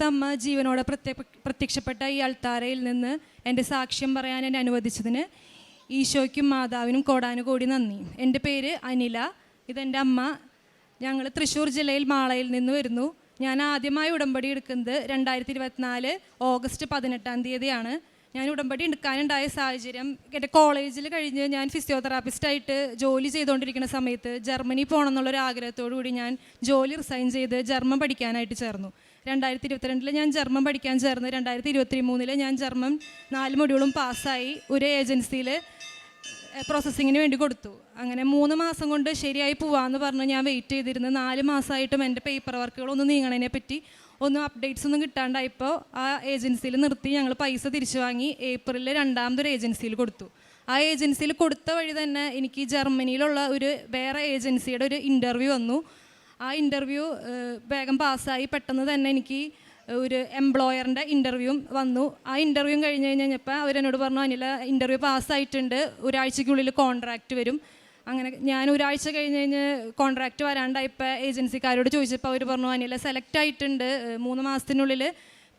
പരിശുദ്ധ അമ്മ ജീവനോടെ പ്രത്യ പ്രത്യക്ഷപ്പെട്ട ഈ അൾത്താരയിൽ നിന്ന് എന്റെ സാക്ഷ്യം പറയാൻ എന്നെ അനുവദിച്ചതിന് ഈശോയ്ക്കും മാതാവിനും കോടാനുകോടി നന്ദി. എന്റെ പേര് അനില. ഇതെന്റെ അമ്മ. ഞങ്ങൾ തൃശ്ശൂർ ജില്ലയിൽ മാളയിൽ നിന്ന് വരുന്നു. ഞാൻ ആദ്യമായി ഉടമ്പടി എടുക്കുന്നത് രണ്ടായിരത്തി ഇരുപത്തിനാല് ഓഗസ്റ്റ് പതിനെട്ടാം തീയതിയാണ്. ഞാൻ ഉടമ്പടി എടുക്കാനുണ്ടായ സാഹചര്യം എന്റെ കോളേജിൽ കഴിഞ്ഞ് ഞാൻ ഫിസിയോതെറാപ്പിസ്റ്റായിട്ട് ജോലി ചെയ്തുകൊണ്ടിരിക്കുന്ന സമയത്ത് ജർമ്മനി പോകണം എന്നുള്ളൊരു ആഗ്രഹത്തോടു കൂടി ഞാൻ ജോലി റിസൈൻ ചെയ്ത് ജർമ്മൻ പഠിക്കാനായിട്ട് ചേർന്നു. രണ്ടായിരത്തി ഇരുപത്തിരണ്ടിൽ ഞാൻ ജർമ്മൻ പഠിക്കാൻ ചേർന്ന്. രണ്ടായിരത്തി ഇരുപത്തി മൂന്നിൽ ഞാൻ ജർമ്മൻ നാല് മൊഡ്യൂളും പാസ്സായി ഒരു ഏജൻസിയിൽ പ്രോസസ്സിങ്ങിന് വേണ്ടി കൊടുത്തു. അങ്ങനെ മൂന്ന് മാസം കൊണ്ട് ശരിയായി പോവാന്ന് പറഞ്ഞ് ഞാൻ വെയിറ്റ് ചെയ്തിരുന്നു. നാല് മാസമായിട്ടും എന്റെ പേപ്പർ വർക്കുകളൊന്നും നീങ്ങണതിനെ പറ്റി ഒന്നും അപ്ഡേറ്റ്സ് ഒന്നും കിട്ടാണ്ടായപ്പോൾ ആ ഏജൻസിയിൽ നിർത്തി. ഞങ്ങൾ പൈസ തിരിച്ചു വാങ്ങി ഏപ്രിലിൽ രണ്ടാമതൊരു ഏജൻസിയിൽ കൊടുത്തു. ആ ഏജൻസിയിൽ കൊടുത്ത വഴി തന്നെ എനിക്ക് ജർമ്മനിയിലുള്ള ഒരു വേറെ ഏജൻസിയുടെ ഒരു ഇന്റർവ്യൂ വന്നു. ആ ഇന്റർവ്യൂ വേഗം പാസ്സായി പെട്ടെന്ന് തന്നെ എനിക്ക് ഒരു എംപ്ലോയറിന്റെ ഇന്റർവ്യൂവും വന്നു. ആ ഇന്റർവ്യൂ കഴിഞ്ഞ് കഴിഞ്ഞപ്പോൾ അവരെന്നോട് പറഞ്ഞു അനില ഇന്റർവ്യൂ പാസ്സായിട്ടുണ്ട്. ഒരാഴ്ചയ്ക്കുള്ളിൽ കോൺട്രാക്റ്റ് വരും. അങ്ങനെ ഞാൻ ഒരാഴ്ച കഴിഞ്ഞ് കഴിഞ്ഞ് കോൺട്രാക്റ്റ് വരാണ്ടായപ്പോൾ ഏജൻസിക്കാരോട് ചോദിച്ചപ്പോൾ അവർ പറഞ്ഞു അനില സെലക്ട് ആയിട്ടുണ്ട്. മൂന്ന് മാസത്തിനുള്ളിൽ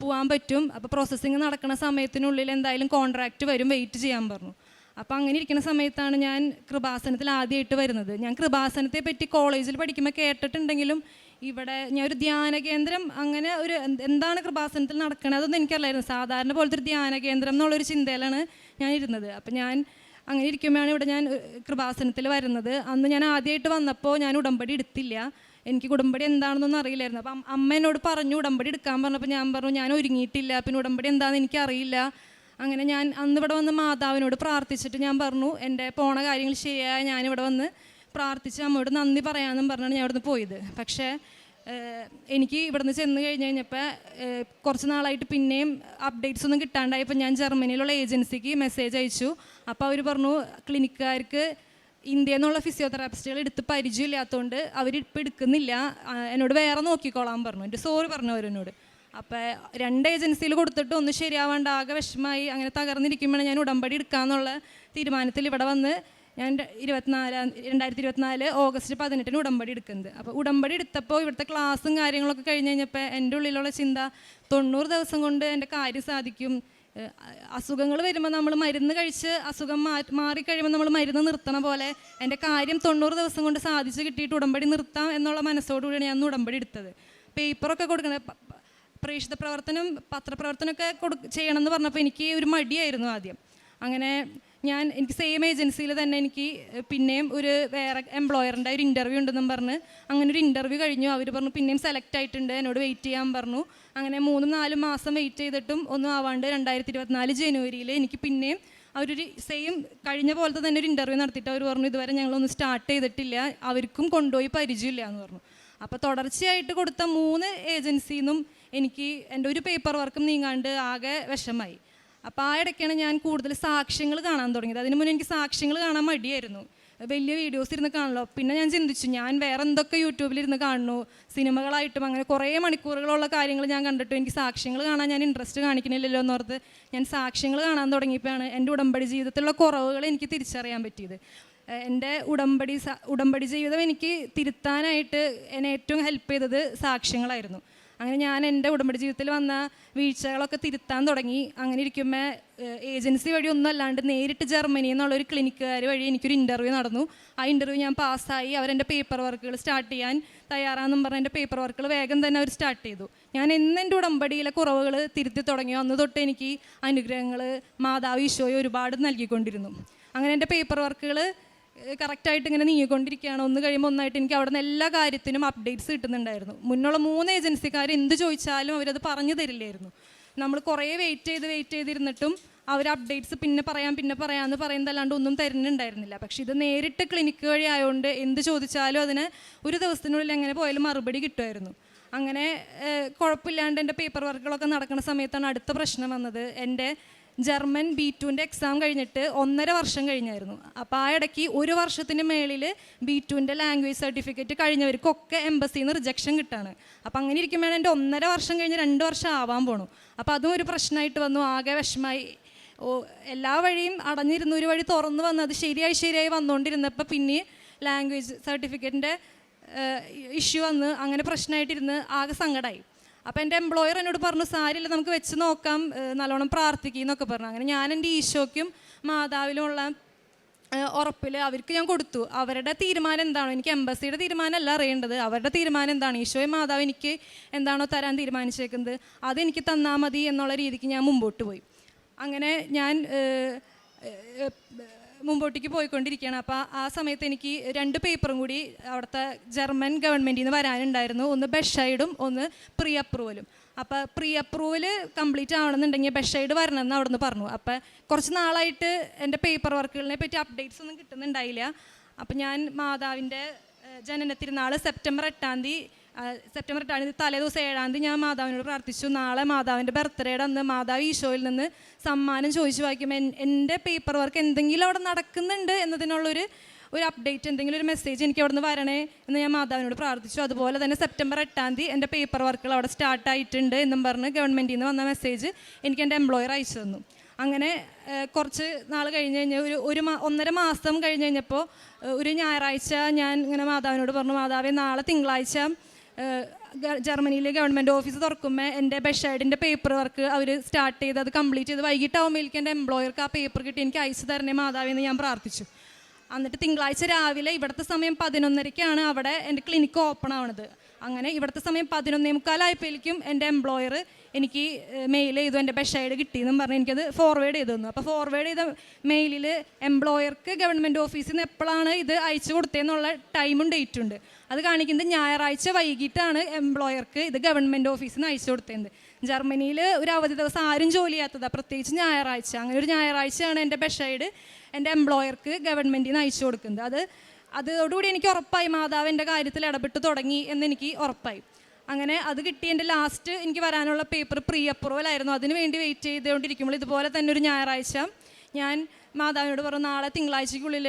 പോകാൻ പറ്റും. അപ്പോൾ പ്രോസസ്സിങ് നടക്കുന്ന സമയത്തിനുള്ളിൽ എന്തായാലും കോൺട്രാക്റ്റ് വരും. വെയിറ്റ് ചെയ്യാൻ പറഞ്ഞു. അപ്പോൾ അങ്ങനെ ഇരിക്കുന്ന സമയത്താണ് ഞാൻ കൃപാസനത്തിൽ ആദ്യമായിട്ട് വരുന്നത്. ഞാൻ കൃപാസനത്തെ പറ്റി കോളേജിൽ പഠിക്കുമ്പോൾ കേട്ടിട്ടുണ്ടെങ്കിലും ഇവിടെ ഞാൻ ഒരു ധ്യാന കേന്ദ്രം അങ്ങനെ ഒരു എന്താണ് കൃപാസനത്തിൽ നടക്കണത് അതൊന്നും എനിക്കറിയില്ലായിരുന്നു. സാധാരണ പോലത്തെ ഒരു ധ്യാന കേന്ദ്രം എന്നുള്ളൊരു ചിന്തയിലാണ് ഞാൻ ഇരുന്നത്. അപ്പം ഞാൻ അങ്ങനെ ഇരിക്കുമ്പോഴാണ് ഇവിടെ ഞാൻ കൃപാസനത്തിൽ വരുന്നത്. അന്ന് ഞാൻ ആദ്യമായിട്ട് വന്നപ്പോൾ ഞാൻ ഉടമ്പടി എടുത്തില്ല. എനിക്ക് ഉടമ്പടി എന്താണെന്നൊന്നും അറിയില്ലായിരുന്നു. അപ്പം അമ്മ എന്നോട് പറഞ്ഞു ഉടമ്പടി എടുക്കാൻ പറഞ്ഞപ്പോൾ ഞാൻ പറഞ്ഞു ഞാൻ ഒരുങ്ങിയിട്ടില്ല. പിന്നെ ഉടമ്പടി എന്താണെന്ന് എനിക്കറിയില്ല. അങ്ങനെ ഞാൻ അന്ന് ഇവിടെ വന്ന് മാതാവിനോട് പ്രാർത്ഥിച്ചിട്ട് ഞാൻ പറഞ്ഞു എന്റെ പോണ കാര്യങ്ങൾ ശരിയായ ഞാനിവിടെ വന്ന് പ്രാർത്ഥിച്ച് അമ്മയോട് നന്ദി പറയാമെന്നും പറഞ്ഞാണ് ഞാൻ ഇവിടുന്ന് പോയത്. പക്ഷേ എനിക്ക് ഇവിടുന്ന് ചെന്ന് കഴിഞ്ഞ് കഴിഞ്ഞപ്പോൾ കുറച്ച് നാളായിട്ട് പിന്നെയും അപ്ഡേറ്റ്സ് ഒന്നും കിട്ടാണ്ടായപ്പോൾ ഞാൻ ജർമ്മനിയിലുള്ള ഏജൻസിക്ക് മെസ്സേജ് അയച്ചു. അപ്പോൾ അവർ പറഞ്ഞു ക്ലിനിക്കുകാർക്ക് ഇന്ത്യയിൽ നിന്നുള്ള ഫിസിയോതെറാപ്പിസ്റ്റുകൾ എടുത്ത് പരിചയമില്ലാത്തതുകൊണ്ട് അവരിപ്പോൾ എടുക്കുന്നില്ല. എന്നോട് വേറെ നോക്കിക്കോളാൻ പറഞ്ഞു. എന്റെ സോറി പറഞ്ഞു അവരെന്നോട്. അപ്പോൾ രണ്ട് ഏജൻസിയിൽ കൊടുത്തിട്ട് ഒന്ന് ശരിയാവാണ്ട് ആകെ വിഷമമായി അങ്ങനെ തകർന്നിരിക്കുമ്പോഴാണ് ഞാൻ ഉടമ്പടി എടുക്കാമെന്നുള്ള തീരുമാനത്തിൽ ഇവിടെ വന്ന് ഞാൻ ഇരുപത്തിനാലാം രണ്ടായിരത്തി ഇരുപത്തിനാല് ഓഗസ്റ്റ് പതിനെട്ടിന് ഉടമ്പടി എടുക്കുന്നത്. അപ്പോൾ ഉടമ്പടി എടുത്തപ്പോൾ ഇവിടുത്തെ ക്ലാസ്സും കാര്യങ്ങളൊക്കെ കഴിഞ്ഞ് കഴിഞ്ഞപ്പോൾ എന്റെ ഉള്ളിലുള്ള ചിന്ത തൊണ്ണൂറ് ദിവസം കൊണ്ട് എന്റെ കാര്യം സാധിക്കും. അസുഖങ്ങൾ വരുമ്പോൾ നമ്മൾ മരുന്ന് കഴിച്ച് അസുഖം മാറ്റി മാറിക്കഴിയുമ്പോൾ നമ്മൾ മരുന്ന് നിർത്തണ പോലെ എന്റെ കാര്യം തൊണ്ണൂറ് ദിവസം കൊണ്ട് സാധിച്ച് കിട്ടിയിട്ട് ഉടമ്പടി നിർത്താം എന്നുള്ള മനസ്സോടുകൂടിയാണ് ഞാൻ ഉടമ്പടി എടുത്തത്. പേപ്പറൊക്കെ കൊടുക്കണത് പ്രേക്ഷിത പ്രവർത്തനം പത്രപ്രവർത്തനമൊക്കെ കൊടു ചെയ്യണമെന്ന് പറഞ്ഞപ്പോൾ എനിക്ക് ഒരു മടിയായിരുന്നു ആദ്യം. അങ്ങനെ ഞാൻ എനിക്ക് സെയിം ഏജൻസിയിൽ തന്നെ എനിക്ക് പിന്നെയും ഒരു വേറെ എംപ്ലോയറിന്റെ ഒരു ഇന്റർവ്യൂ ഉണ്ടെന്നും പറഞ്ഞ് അങ്ങനെ ഒരു ഇന്റർവ്യൂ കഴിഞ്ഞു. അവർ പറഞ്ഞു പിന്നെയും സെലക്ട് ആയിട്ടുണ്ട് എന്നോട് വെയിറ്റ് ചെയ്യാൻ പറഞ്ഞു. അങ്ങനെ മൂന്നും നാലും മാസം വെയിറ്റ് ചെയ്തിട്ടും ഒന്നും ആവാണ്ട് രണ്ടായിരത്തി ഇരുപത്തിനാല് ജനുവരിയിൽ എനിക്ക് പിന്നെയും അവരൊരു സെയിം കഴിഞ്ഞ പോലത്തെ തന്നെ ഒരു ഇന്റർവ്യൂ നടത്തിയിട്ട് അവർ പറഞ്ഞു ഇതുവരെ ഞങ്ങളൊന്നും സ്റ്റാർട്ട് ചെയ്തിട്ടില്ല അവർക്കും കൊണ്ടുപോയി പരിചയമില്ല എന്ന് പറഞ്ഞു. അപ്പോൾ തുടർച്ചയായിട്ട് കൊടുത്ത മൂന്ന് ഏജൻസിയിൽ നിന്നും എനിക്ക് എന്റെ ഒരു പേപ്പർ വർക്കും നീങ്ങാണ്ട് ആകെ വിഷമായി അപ്പോൾ ആ ഇടയ്ക്കാണ് ഞാൻ കൂടുതൽ സാക്ഷ്യങ്ങൾ കാണാൻ തുടങ്ങിയത്. അതിന് മുന്നേ എനിക്ക് സാക്ഷ്യങ്ങൾ കാണാൻ മടിയായിരുന്നു. വലിയ വീഡിയോസ് ഇരുന്ന് കാണല്ലോ പിന്നെ ഞാൻ ചിന്തിച്ചു ഞാൻ വേറെ എന്തൊക്കെ യൂട്യൂബിൽ ഇരുന്ന് കാണുന്നു? സിനിമകളായിട്ടും അങ്ങനെ കുറേ മണിക്കൂറുകളുള്ള കാര്യങ്ങൾ ഞാൻ കണ്ടിട്ട് എനിക്ക് സാക്ഷ്യങ്ങൾ കാണാൻ ഞാൻ ഇൻട്രസ്റ്റ് കാണിക്കണില്ലല്ലോ എന്നോർത്ത് ഞാൻ സാക്ഷ്യങ്ങൾ കാണാൻ തുടങ്ങിയപ്പോഴാണ് എന്റെ ഉടമ്പടി ജീവിതത്തിലുള്ള കുറവുകൾ എനിക്ക് തിരിച്ചറിയാൻ പറ്റിയത്. എന്റെ ഉടമ്പടി ഉടമ്പടി ജീവിതം എനിക്ക് തിരുത്താനായിട്ട് എന്നെ ഏറ്റവും ഹെൽപ്പ് ചെയ്തത് സാക്ഷ്യങ്ങളായിരുന്നു. അങ്ങനെ ഞാൻ എന്റെ ഉടമ്പടി ജീവിതത്തിൽ വന്ന വീഴ്ചകളൊക്കെ തിരുത്താൻ തുടങ്ങി. അങ്ങനെ ഇരിക്കുമ്പോൾ ഏജൻസി വഴി ഒന്നും അല്ലാണ്ട് നേരിട്ട് ജർമ്മനി എന്നുള്ള ഒരു ക്ലിനിക്കുകാർ വഴി എനിക്കൊരു ഇന്റർവ്യൂ നടന്നു. ആ ഇന്റർവ്യൂ ഞാൻ പാസ്സായി. അവരെന്റെ പേപ്പർ വർക്കുകൾ സ്റ്റാർട്ട് ചെയ്യാൻ തയ്യാറാണെന്നും പറഞ്ഞ് എന്റെ പേപ്പർ വർക്കുകൾ വേഗം തന്നെ അവർ സ്റ്റാർട്ട് ചെയ്തു. ഞാൻ എന്നെന്റെ ഉടമ്പടിയിലെ കുറവുകൾ തിരുത്തി തുടങ്ങി. അന്ന് തൊട്ട് എനിക്ക് അനുഗ്രഹങ്ങൾ മാതാവ് ഈശോയെ ഒരുപാട് നൽകിക്കൊണ്ടിരുന്നു. അങ്ങനെ എന്റെ പേപ്പർ വർക്കുകൾ കറക്റ്റായിട്ട് ഇങ്ങനെ നീങ്ങിക്കൊണ്ടിരിക്കുകയാണ്. ഒന്ന് കഴിയുമ്പോൾ ഒന്നായിട്ട് എനിക്ക് അവിടെ നിന്ന് എല്ലാ കാര്യത്തിനും അപ്ഡേറ്റ്സ് കിട്ടുന്നുണ്ടായിരുന്നു. മുന്നുള്ള മൂന്ന് ഏജൻസിക്കാർ എന്ത് ചോദിച്ചാലും അവരത് പറഞ്ഞു തരില്ലായിരുന്നു. നമ്മൾ കുറേ വെയിറ്റ് ചെയ്ത് വെയിറ്റ് ചെയ്തിരുന്നിട്ടും അവർ അപ്ഡേറ്റ്സ് പിന്നെ പറയാം പിന്നെ പറയാമെന്ന് പറയുന്നതല്ലാണ്ട് ഒന്നും തരുന്നുണ്ടായിരുന്നില്ല. പക്ഷേ ഇത് നേരിട്ട് ക്ലിനിക്ക് വഴി ആയതുകൊണ്ട് എന്ത് ചോദിച്ചാലും അതിന് ഒരു ദിവസത്തിനുള്ളിൽ എങ്ങനെ പോയാലും മറുപടി കിട്ടുമായിരുന്നു. അങ്ങനെ കുഴപ്പമില്ലാണ്ട് എന്റെ പേപ്പർ വർക്കുകളൊക്കെ നടക്കുന്ന സമയത്താണ് അടുത്ത പ്രശ്നം വന്നത്. എന്റെ ജർമ്മൻ ബി ടുവിന്റെ എക്സാം കഴിഞ്ഞിട്ട് ഒന്നര വർഷം കഴിഞ്ഞായിരുന്നു. അപ്പോൾ ആ ഇടയ്ക്ക് ഒരു വർഷത്തിന് മേളിൽ ബി ടുവിന്റെ ലാംഗ്വേജ് സർട്ടിഫിക്കറ്റ് കഴിഞ്ഞവർക്കൊക്കെ എംബസിയിൽ നിന്ന് റിജക്ഷൻ കിട്ടാണ്. അപ്പോൾ അങ്ങനെ ഇരിക്കുമ്പോഴാണ് എന്റെ ഒന്നര വർഷം കഴിഞ്ഞ് രണ്ട് വർഷം ആവാൻ പോണു. അപ്പോൾ അതും ഒരു പ്രശ്നമായിട്ട് വന്നു. ആകെ വിഷമായി. ഓ എല്ലാ വഴിയും അടഞ്ഞിരുന്നു ഒരു വഴി തുറന്നു വന്ന് അത് ശരിയായി ശരിയായി വന്നുകൊണ്ടിരുന്നപ്പോൾ പിന്നെ ലാംഗ്വേജ് സർട്ടിഫിക്കറ്റിന്റെ ഇഷ്യൂ വന്ന് അങ്ങനെ പ്രശ്നമായിട്ടിരുന്ന് ആകെ സങ്കടമായി അപ്പോൾ എന്റെ എംപ്ലോയർ എന്നോട് പറഞ്ഞു സാരില്ല നമുക്ക് വെച്ച് നോക്കാം നല്ലോണം പ്രാർത്ഥിക്കും എന്നൊക്കെ പറഞ്ഞു. അങ്ങനെ ഞാൻ എന്റെ ഈശോയ്ക്കും മാതാവിലുമുള്ള ഉറപ്പിൽ അവർക്ക് ഞാൻ കൊടുത്തു. അവരുടെ തീരുമാനം എന്താണോ? എനിക്ക് എംബസിയുടെ തീരുമാനമല്ല അറിയേണ്ടത്. അവരുടെ തീരുമാനം എന്താണ്? ഈശോയും മാതാവ് എനിക്ക് എന്താണോ തരാൻ തീരുമാനിച്ചേക്കുന്നത്. അതെനിക്ക് തന്നാൽ മതി എന്നുള്ള രീതിക്ക് ഞാൻ മുമ്പോട്ട് പോയി. അങ്ങനെ ഞാൻ മുമ്പോട്ടേക്ക് പോയിക്കൊണ്ടിരിക്കുകയാണ്. അപ്പോൾ ആ സമയത്ത് എനിക്ക് രണ്ട് പേപ്പറും കൂടി അവിടുത്തെ ജർമ്മൻ ഗവൺമെന്റിൽ നിന്ന് വരാനുണ്ടായിരുന്നു. ഒന്ന് ബെഷൈഡും ഒന്ന് പ്രീ അപ്രൂവലും അപ്പോൾ പ്രീ അപ്രൂവൽ കംപ്ലീറ്റ് ആവണമെന്നുണ്ടെങ്കിൽ ബെഷൈഡ് വരണമെന്ന് അവിടെ നിന്ന് പറഞ്ഞു. അപ്പോൾ കുറച്ച് നാളായിട്ട് എന്റെ പേപ്പർ വർക്കുകളിനെ പറ്റി അപ്ഡേറ്റ്സ് ഒന്നും കിട്ടുന്നുണ്ടായില്ല. അപ്പം ഞാൻ മാതാവിന്റെ ജനന സെപ്റ്റംബർ എട്ടാം തീയതി സെപ്റ്റംബർ എട്ടാം തീയതി തലേ ദിവസം ഏഴാം തീയതി ഞാൻ മാതാവിനോട് പ്രാർത്ഥിച്ചു. നാളെ മാതാവിന്റെ ബർത്ത്ഡേയുടെ അന്ന്. മാതാവ് ഈശോയിൽ നിന്ന് സമ്മാനം ചോദിച്ചു വായിക്കുമ്പോൾ എന്റെ പേപ്പർ വർക്ക് എന്തെങ്കിലും അവിടെ നടക്കുന്നുണ്ട് എന്നതിനുള്ളൊരു ഒരു അപ്ഡേറ്റ് എന്തെങ്കിലും ഒരു മെസ്സേജ് എനിക്ക് അവിടെ നിന്ന് വരണേ എന്ന് ഞാൻ മാതാവിനോട് പ്രാർത്ഥിച്ചു. അതുപോലെ തന്നെ സെപ്റ്റംബർ എട്ടാം തീയതി എന്റെ പേപ്പർ വർക്കുകൾ അവിടെ സ്റ്റാർട്ടായിട്ടുണ്ട് എന്നും പറഞ്ഞ് ഗവൺമെന്റിൽ നിന്ന് വന്ന മെസ്സേജ് എനിക്ക് എന്റെ എംപ്ലോയർ അയച്ചു തന്നു. അങ്ങനെ കുറച്ച് നാൾ കഴിഞ്ഞ് കഴിഞ്ഞാൽ ഒരു ഒരു മാ ഒന്നര മാസം കഴിഞ്ഞ് കഴിഞ്ഞപ്പോൾ ഒരു ഞായറാഴ്ച ഞാൻ ഇങ്ങനെ മാതാവിനോട് പറഞ്ഞു മാതാവേ നാളെ തിങ്കളാഴ്ച ജർമ്മനിയിലെ ഗവൺമെന്റ് ഓഫീസ് തുറക്കുമ്പോൾ എന്റെ ബെഷൈഡിന്റെ പേപ്പർ വർക്ക് അവർ സ്റ്റാർട്ട് ചെയ്ത് അത് കംപ്ലീറ്റ് ചെയ്ത് വൈകിട്ടാവുമ്പോഴേക്കും എന്റെ എംപ്ലോയർക്ക് ആ പേപ്പർ കിട്ടി. എനിക്ക് അയച്ചു തരണേ മാതാവിന്ന് ഞാൻ പ്രാർത്ഥിച്ചു. എന്നിട്ട് തിങ്കളാഴ്ച രാവിലെ ഇവിടുത്തെ സമയം പതിനൊന്നരയ്ക്കാണ് അവിടെ എന്റെ ക്ലിനിക്ക് ഓപ്പൺ ആവണത്. അങ്ങനെ ഇവിടുത്തെ സമയം പതിനൊന്നേ മുക്കാലായപ്പോഴേക്കും എന്റെ എംപ്ലോയർ എനിക്ക് മെയിൽ ചെയ്തു എന്റെ ബെഷൈഡ് കിട്ടിയെന്നും പറഞ്ഞ്. എനിക്കത് ഫോർവേഡ് ചെയ്തു തന്നു. അപ്പോൾ ഫോർവേഡ് ചെയ്ത മെയിലിൽ എംപ്ലോയർക്ക് ഗവൺമെന്റ് ഓഫീസിൽ നിന്ന് എപ്പോഴാണ് ഇത് അയച്ചു കൊടുത്തതെന്നുള്ള ടൈമും ഡേറ്റും ഉണ്ട്. അത് കാണിക്കുന്നത് ഞായറാഴ്ച വൈകിട്ടാണ് എംപ്ലോയർക്ക് ഇത് ഗവൺമെന്റ് ഓഫീസിൽ നിന്ന് അയച്ചു കൊടുത്തത് ജർമ്മനിയിൽ ഒരു അവധി ദിവസം ആരും ജോലി ചെയ്യാത്തതാണ് പ്രത്യേകിച്ച് ഞായറാഴ്ച. അങ്ങനെ ഒരു ഞായറാഴ്ചയാണ് എന്റെ ബെഷൈഡ് എന്റെ എംപ്ലോയർക്ക് ഗവൺമെന്റിൽ നിന്ന് അയച്ചു കൊടുക്കുന്നത്. അത് അതോടുകൂടി എനിക്ക് ഉറപ്പായി മാതാവ് എന്റെ കാര്യത്തിൽ ഇടപെട്ട് തുടങ്ങി എന്നെനിക്ക് ഉറപ്പായി. അങ്ങനെ അത് കിട്ടി എന്റെ ലാസ്റ്റ് എനിക്ക് വരാനുള്ള പേപ്പർ പ്രീ അപ്രൂവൽ ആയിരുന്നു. അതിന് വേണ്ടി വെയിറ്റ് ചെയ്തുകൊണ്ടിരിക്കുമ്പോൾ ഇതുപോലെ തന്നെ ഒരു ഞായറാഴ്ച ഞാൻ മാതാവിനോട് പറഞ്ഞു നാളെ തിങ്കളാഴ്ചയ്ക്കുള്ളിൽ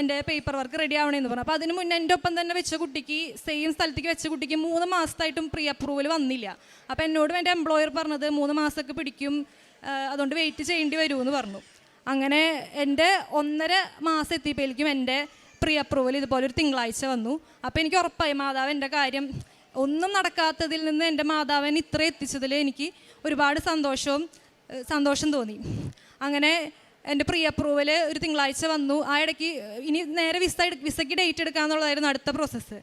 എന്റെ പേപ്പർ വർക്ക് റെഡി ആവണമെന്ന് പറഞ്ഞു. അപ്പോൾ അതിന് മുന്നേ എന്റെ ഒപ്പം തന്നെ വെച്ച കുട്ടിക്ക് സെയിം സ്ഥലത്തേക്ക് വെച്ച കുട്ടിക്ക് മൂന്ന് മാസത്തായിട്ടും പ്രീ അപ്രൂവൽ വന്നില്ല. അപ്പോൾ എന്നോടും എന്റെ എംപ്ലോയർ പറഞ്ഞത് മൂന്ന് മാസമൊക്കെ പിടിക്കും അതുകൊണ്ട് വെയിറ്റ് ചെയ്യേണ്ടി വരുമെന്ന് പറഞ്ഞു. അങ്ങനെ എന്റെ ഒന്നര മാസം എത്തിയപ്പോഴേക്കും എന്റെ പ്രീ അപ്രൂവൽ ഇതുപോലെ ഒരു തിങ്കളാഴ്ച വന്നു. അപ്പോൾ എനിക്ക് ഉറപ്പായി മാതാവ് എന്റെ കാര്യം ഒന്നും നടക്കാത്തതിൽ നിന്ന് എന്റെ മാതാവൻ ഇത്ര എത്തിച്ചതിൽ എനിക്ക് ഒരുപാട് സന്തോഷവും സന്തോഷം തോന്നി. അങ്ങനെ എന്റെ പ്രീ അപ്രൂവൽ ഒരു തിങ്കളാഴ്ച വന്നു. ആ ഇടയ്ക്ക് ഇനി നേരെ വിസ വിസയ്ക്ക് ഡേറ്റ് എടുക്കാന്നുള്ളതായിരുന്നു അടുത്ത പ്രോസസ്സ്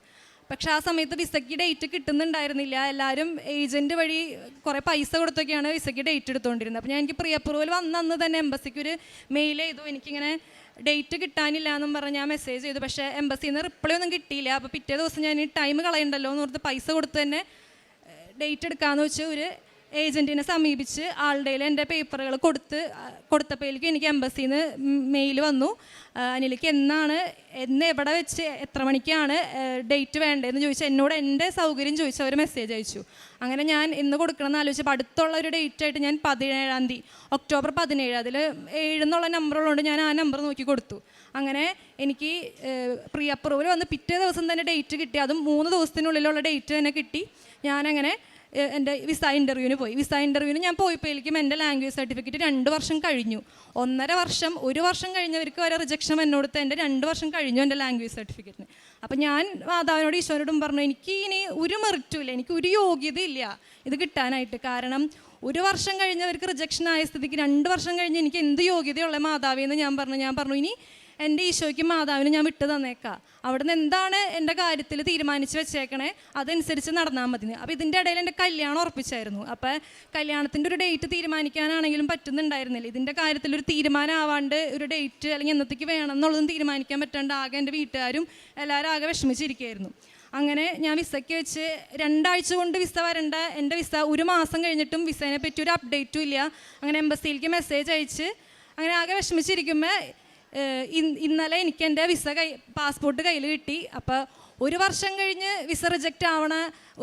പക്ഷേ ആ സമയത്ത് വിസയ്ക്ക് ഡേറ്റ് കിട്ടുന്നുണ്ടായിരുന്നില്ല. എല്ലാവരും ഏജന്റ് വഴി കുറേ പൈസ കൊടുത്തൊക്കെയാണ് വിസയ്ക്ക് ഡേറ്റ് എടുത്തുകൊണ്ടിരുന്നത് അപ്പോൾ ഞാൻ എനിക്ക് പ്രീ അപ്രൂവൽ വന്ന അന്ന് തന്നെ എംബസിക്ക് ഒരു മെയിൽ ചെയ്തു. എനിക്കിങ്ങനെ ഡേറ്റ് കിട്ടാനില്ല എന്നും പറഞ്ഞ് ഞാൻ മെസ്സേജ് ചെയ്തു. പക്ഷേ എംബസിയിൽ നിന്ന് റിപ്ലൈ ഒന്നും കിട്ടിയില്ല. അപ്പോൾ പിറ്റേ ദിവസം ഞാൻ ടൈം കളയണ്ടല്ലോ എന്ന് ഓർത്ത് പൈസ കൊടുത്ത് തന്നെ ഡേറ്റ് എടുക്കാമെന്ന് വെച്ച് ഒരു ഏജന്റിനെ സമീപിച്ച് ആളുടെ എന്റെ പേപ്പറുകൾ കൊടുത്ത് കൊടുത്തപ്പോഴേക്കും എനിക്ക് എംബസിയിൽ നിന്ന് മെയിൽ വന്നു. അതിലേക്ക് എന്നാണ് എന്ന് എവിടെ വെച്ച് എത്ര മണിക്കാണ് ഡേറ്റ് വേണ്ടതെന്ന് ചോദിച്ചു എന്നോട് എന്റെ സൗകര്യം ചോദിച്ച അവർ മെസ്സേജ് അയച്ചു. അങ്ങനെ ഞാൻ എന്ന് കൊടുക്കണമെന്ന് ആലോചിച്ചപ്പോൾ അടുത്തുള്ള ഒരു ഡേറ്റ് ആയിട്ട് ഞാൻ പതിനേഴാം തീയതി ഒക്ടോബർ പതിനേഴ് അതിൽ ഏഴ് എന്നുള്ള നമ്പർ ഉള്ളതുകൊണ്ട് ഞാൻ ആ നമ്പർ നോക്കി കൊടുത്തു. അങ്ങനെ എനിക്ക് പ്രീ അപ്രൂവൽ വന്ന് പിറ്റേ ദിവസം തന്നെ ഡേറ്റ് കിട്ടി. അതും മൂന്ന് ദിവസത്തിനുള്ളിലുള്ള ഡേറ്റ് തന്നെ കിട്ടി. ഞാനങ്ങനെ എന്റെ വിസ ഇന്റർവ്യൂവിന് പോയി. വിസ ഇന്റർവ്യൂവിന് ഞാൻ പോയപ്പോഴേക്കും എന്റെ ലാംഗ്വേജ് സർട്ടിഫിക്കറ്റ് രണ്ട് വർഷം കഴിഞ്ഞു. ഒന്നര വർഷം ഒരു വർഷം കഴിഞ്ഞവർക്ക് വരെ റിജക്ഷൻ എന്നോട് എന്റെ രണ്ട് വർഷം കഴിഞ്ഞു എന്റെ ലാംഗ്വേജ് സർട്ടിഫിക്കറ്റിന് അപ്പം ഞാൻ മാതാവിനോട് ഈശോനോടും പറഞ്ഞു എനിക്ക് ഇനി ഒരു മെറിറ്റും ഇല്ല. എനിക്ക് ഒരു യോഗ്യതയില്ല ഇത് കിട്ടാനായിട്ട്. കാരണം ഒരു വർഷം കഴിഞ്ഞവർക്ക് റിജക്ഷൻ ആയ സ്ഥിതിക്ക് രണ്ട് വർഷം കഴിഞ്ഞ് എനിക്ക് എന്ത് യോഗ്യതയുള്ള മാതാവിയെന്ന് ഞാൻ പറഞ്ഞു. ഞാൻ പറഞ്ഞു ഇനി എന്റെ ഈശോയ്ക്ക് മാതാവിന് ഞാൻ വിട്ടു തന്നേക്കാം. അവിടുന്ന് എന്താണ് എന്റെ കാര്യത്തിൽ തീരുമാനിച്ച് വെച്ചേക്കണേ? അതനുസരിച്ച് നടന്നാൽ മതി. അപ്പോൾ ഇതിന്റെ ഇടയിൽ എന്റെ കല്യാണം ഉറപ്പിച്ചായിരുന്നു. അപ്പോൾ കല്യാണത്തിന്റെ ഒരു ഡേറ്റ് തീരുമാനിക്കാനാണെങ്കിലും പറ്റുന്നുണ്ടായിരുന്നില്ല. ഇതിന്റെ കാര്യത്തിൽ ഒരു തീരുമാനമാവാണ്ട് ഒരു ഡേറ്റ് അല്ലെങ്കിൽ എന്നത്തേക്ക് വേണം എന്നുള്ളതും തീരുമാനിക്കാൻ പറ്റാണ്ട് ആകെ എന്റെ വീട്ടുകാരും എല്ലാവരും ആകെ വിഷമിച്ചിരിക്കുകയായിരുന്നു. അങ്ങനെ ഞാൻ വിസയ്ക്ക് വെച്ച് രണ്ടാഴ്ച കൊണ്ട് വിസ വരേണ്ട എന്റെ വിസ ഒരു മാസം കഴിഞ്ഞിട്ടും വിസേനെ പറ്റി ഒരു അപ്ഡേറ്റും ഇല്ല. അങ്ങനെ എംബസിയിലേക്ക് മെസ്സേജ് അയച്ച് അങ്ങനെ ആകെ വിഷമിച്ചിരിക്കുമ്പോൾ ഇന്നലെ എനിക്ക് എന്റെ വിസ കൈ പാസ്പോർട്ട് കയ്യിൽ കിട്ടി. അപ്പോൾ ഒരു വർഷം കഴിഞ്ഞ് വിസ റിജക്റ്റ് ആവണ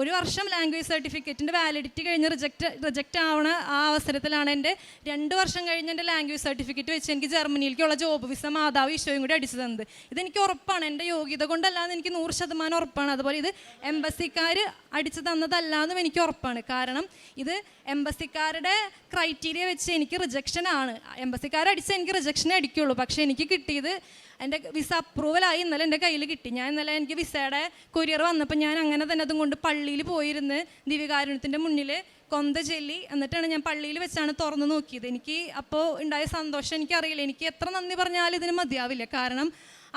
ഒരു വർഷം ലാംഗ്വേജ് സർട്ടിഫിക്കറ്റിന്റെ വാലിഡിറ്റി കഴിഞ്ഞ് റിജക്റ്റ് റിജക്റ്റ് ആവണ ആ അവസരത്തിലാണ് എന്റെ രണ്ട് വർഷം കഴിഞ്ഞ് എന്റെ ലാംഗ്വേജ് സർട്ടിഫിക്കറ്റ് വെച്ച് എനിക്ക് ജർമ്മനിയിലേക്കുള്ള ജോബ് വിസ മാതാവ് ഈശോയും കൂടി അടിച്ചു തന്നത്. ഇതെനിക്ക് ഉറപ്പാണ്. എന്റെ യോഗ്യത കൊണ്ടല്ലാതെ എനിക്ക് നൂറ് ശതമാനം ഉറപ്പാണ്. അതുപോലെ ഇത് എംബസിക്കാർ അടിച്ചു തന്നതല്ലാന്നും എനിക്ക് ഉറപ്പാണ്. കാരണം ഇത് എംബസിക്കാരുടെ ക്രൈറ്റീരിയ വെച്ച് എനിക്ക് റിജക്ഷൻ ആണ്. എംബസിക്കാരടിച്ച് എനിക്ക് റിജക്ഷനേ അടിക്കുള്ളൂ. പക്ഷേ എനിക്ക് കിട്ടിയത് എന്റെ വിസ അപ്രൂവലായി ഇന്നലെ എന്റെ കയ്യിൽ കിട്ടി. ഞാൻ ഇന്നലെ എനിക്ക് വിസയുടെ കൊരിയർ വന്നപ്പോൾ ഞാൻ അങ്ങനെ തന്നെ അതും കൊണ്ട് പള്ളിയിൽ പോയിരുന്ന് ദിവ്യകാരുണ്യത്തിന്റെ മുന്നിൽ കൊന്ത ചെല്ലി എന്നിട്ടാണ് ഞാൻ പള്ളിയിൽ വെച്ചാണ് തുറന്നു നോക്കിയത്. എനിക്ക് അപ്പോൾ ഉണ്ടായ സന്തോഷം എനിക്കറിയില്ല. എനിക്ക് എത്ര നന്ദി പറഞ്ഞാലും ഇതിന് മതിയാവില്ല. കാരണം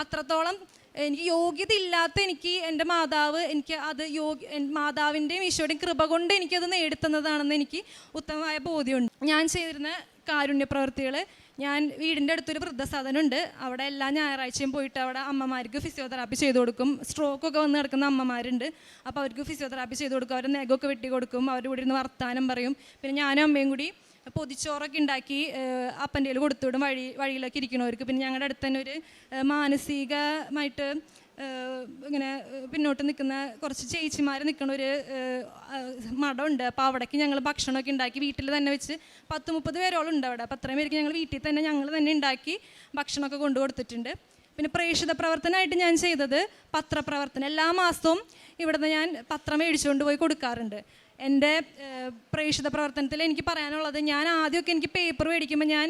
അത്രത്തോളം എനിക്ക് യോഗ്യത ഇല്ലാത്ത എനിക്ക് എന്റെ മാതാവ് എനിക്ക് അത് യോഗ്യ മാതാവിന്റെയും ഈശോയുടെയും കൃപ കൊണ്ട് എനിക്കത് നേടുത്തുന്നതാണെന്ന് എനിക്ക് ഉത്തമമായ ബോധ്യമുണ്ട്. ഞാൻ ചെയ്തിരുന്ന കാരുണ്യ പ്രവൃത്തികൾ ഞാൻ വീടിന്റെ അടുത്തൊരു വൃദ്ധസദനുണ്ട് അവിടെ എല്ലാ ഞായറാഴ്ചയും പോയിട്ട് അവിടെ അമ്മമാർക്ക് ഫിസിയോതെറാപ്പി ചെയ്ത് കൊടുക്കും. സ്ട്രോക്കൊക്കെ വന്ന് കിടക്കുന്ന അമ്മമാരുണ്ട്. അപ്പോൾ അവർക്ക് ഫിസിയോതെറാപ്പി ചെയ്ത് കൊടുക്കും. അവരുടെ നെഗമൊക്കെ വെട്ടി കൊടുക്കും. അവരുടെ കൂടെ ഇരുന്ന് വർത്താനം പറയും. പിന്നെ ഞാനും അമ്മയും കൂടി പൊതിച്ചോറൊക്കെ ഉണ്ടാക്കി അപ്പന്റെ കൊടുത്തുവിടും വഴി വഴിയിലൊക്കെ ഇരിക്കണവർക്ക്. പിന്നെ ഞങ്ങളുടെ അടുത്ത് തന്നെ ഒരു മാനസികമായിട്ട് ഇങ്ങനെ പിന്നോട്ട് നിൽക്കുന്ന കുറച്ച് ചേച്ചിമാർ നിൽക്കുന്ന ഒരു മടമുണ്ട് അപ്പോൾ അവിടേക്ക് ഞങ്ങൾ ഭക്ഷണമൊക്കെ ഉണ്ടാക്കി വീട്ടിൽ തന്നെ വെച്ച് പത്ത് മുപ്പത് പേരോളം ഉണ്ട് അവിടെ. അപ്പോൾ അത്രയും പേർക്ക് ഞങ്ങൾ വീട്ടിൽ തന്നെ ഞങ്ങൾ തന്നെ ഉണ്ടാക്കി ഭക്ഷണമൊക്കെ കൊണ്ടു കൊടുത്തിട്ടുണ്ട്. പിന്നെ പ്രേക്ഷിത പ്രവർത്തനമായിട്ട് ഞാൻ ചെയ്തത് പത്രപ്രവർത്തനം. എല്ലാ മാസവും ഇവിടുന്ന് ഞാൻ പത്രം മേടിച്ചുകൊണ്ട് പോയി കൊടുക്കാറുണ്ട്. എന്റെ പ്രേക്ഷിത പ്രവർത്തനത്തിൽ എനിക്ക് പറയാനുള്ളത് ഞാൻ ആദ്യമൊക്കെ എനിക്ക് പേപ്പർ മേടിക്കുമ്പോൾ ഞാൻ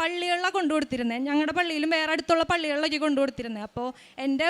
പള്ളികളിലാണ് കൊണ്ടു കൊടുത്തിരുന്നത് ഞങ്ങളുടെ പള്ളിയിലും വേറെ അടുത്തുള്ള പള്ളികളിലൊക്കെ കൊണ്ടു കൊടുത്തിരുന്നത് അപ്പോൾ എന്റെ